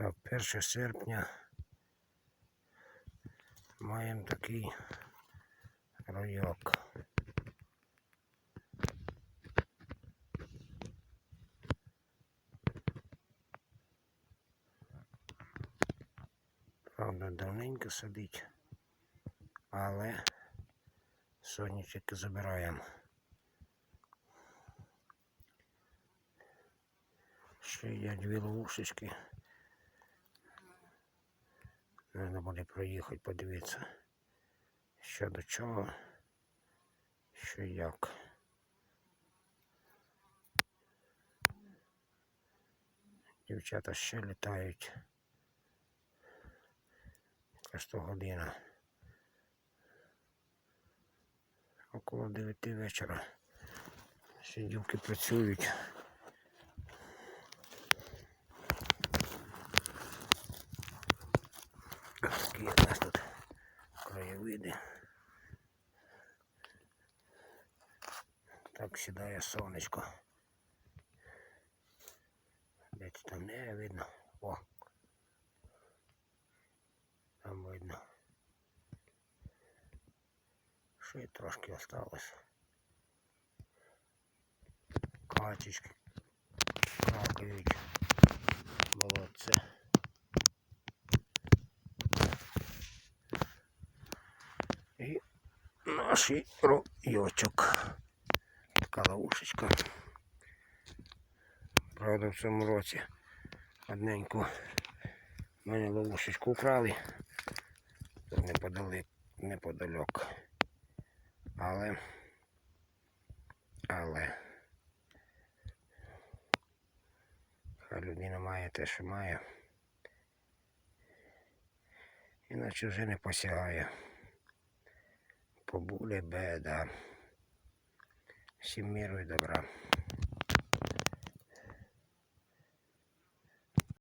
Так, 1 серпня маємо такий ройок. Правда, давненько сидить, але тільки забираємо. Ще є дві ловушечки. Треба буде проїхати, подивитися, що до чого, що як. Дівчата ще літають. Яка 100 година. Около 9 вечора. Ще дівки працюють. Такі у нас тут краєвиди. Так сідає сонечко. Десь там не видно. О. Там видно. Ще й трошки осталось. Качечки. Какають. Наш ройочок. Така ловушечка. Правда, в цьому році одненьку в мене ловушечку украли. Тут неподалек, неподалек. Але, але хай людина має те, що має. Іначе вже не посягає. Побуде беда. Всім миру і добра.